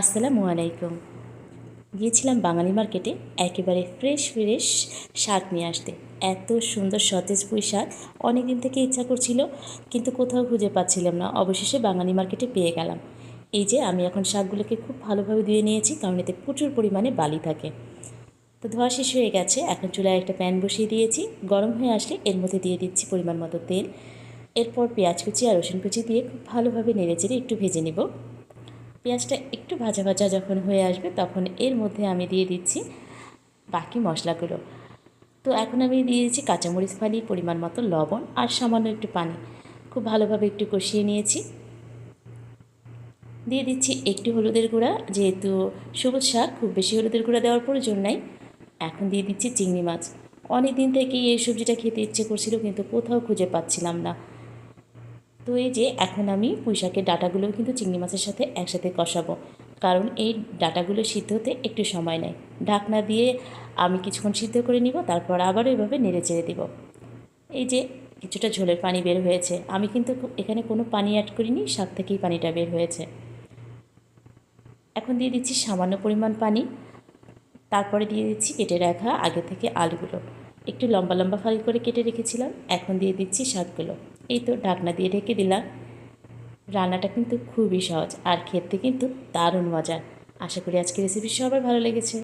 আসসালামু আলাইকুম। গিয়েছিলাম বাঙালি মার্কেটে একেবারে ফ্রেশ ফ্রেশ শাক নিয়ে আসতে। এত সুন্দর সতেজ পুঁই শাক অনেক দিন থেকে ইচ্ছা করছিল, কিন্তু কোথাও খুঁজে পাচ্ছিলাম না। অবশেষে বাঙালি মার্কেটে পেয়ে গেলাম। এই যে, আমি এখন শাকগুলোকে খুব ভালোভাবে ধুয়ে নিয়েছি, কারণ এতে প্রচুর পরিমাণে বালি থাকে। তো ধোয়া শেষ হয়ে গেছে, এখন চুলায় একটা প্যান বসিয়ে দিয়েছি। গরম হয়ে আসলে এর মধ্যে দিয়ে দিচ্ছি পরিমাণ মতো তেল। এরপর পেঁয়াজ কুচি আর রসুন কুচি দিয়ে খুব ভালোভাবে নেড়ে চেড়ে একটু ভেজে নেব। পেঁয়াজটা একটু ভাজা ভাজা যখন হয়ে আসবে তখন এর মধ্যে আমি দিয়ে দিচ্ছি বাকি মশলাগুলো। তো এখন আমি দিয়ে দিচ্ছি কাঁচামরিচ ফালি, পরিমাণ মতো লবণ আর সামান্য একটু পানি। খুব ভালোভাবে একটু কষিয়ে নিয়েছি। দিয়ে দিচ্ছি একটু হলুদের গুঁড়া, যেহেতু সবুজ শাক, খুব বেশি হলুদের গুঁড়া দেওয়ার প্রয়োজন নাই। এখন দিয়ে দিচ্ছি চিংড়ি মাছ। অনেক দিন থেকেই এই সবজিটা খেতে ইচ্ছে করছিল, কিন্তু কোথাও খুঁজে পাচ্ছিলাম না। তো এই যে এখন আমি পুঁই শাকের ডাটাগুলো কিন্তু চিংড়ি মাছের সাথে একসাথে কষাবো। কারণ এই ডাটাগুলো সিদ্ধ হতে একটু সময় নেয়। ঢাকনা দিয়ে আমি কিছুক্ষণ সিদ্ধ করে নিব, তারপর আবারও এভাবে নেড়ে চেড়ে দিব। এই যে কিছুটা ঝোলের পানি বের হয়েছে। আমি কিন্তু এখানে কোনো পানি অ্যাড করিনি শাক থেকেই পানিটা বের হয়েছে। এখন দিয়ে দিচ্ছি সামান্য পরিমাণ পানি। তারপরে দিয়ে দিচ্ছি কেটে রাখা আগে থেকে আলুগুলো। একটু লম্বা লম্বা ফালি করে কেটে রেখেছিলাম। এখন দিয়ে দিচ্ছি শাকগুলো। এই তো ঢাকনা দিয়ে ঢেকে দিলাম। রান্নাটা কিন্তু খুবই সহজ, আর খেতে কিন্তু দারুণ মজা। আশা করি আজকে রেসিপি সবার ভালো লেগেছে।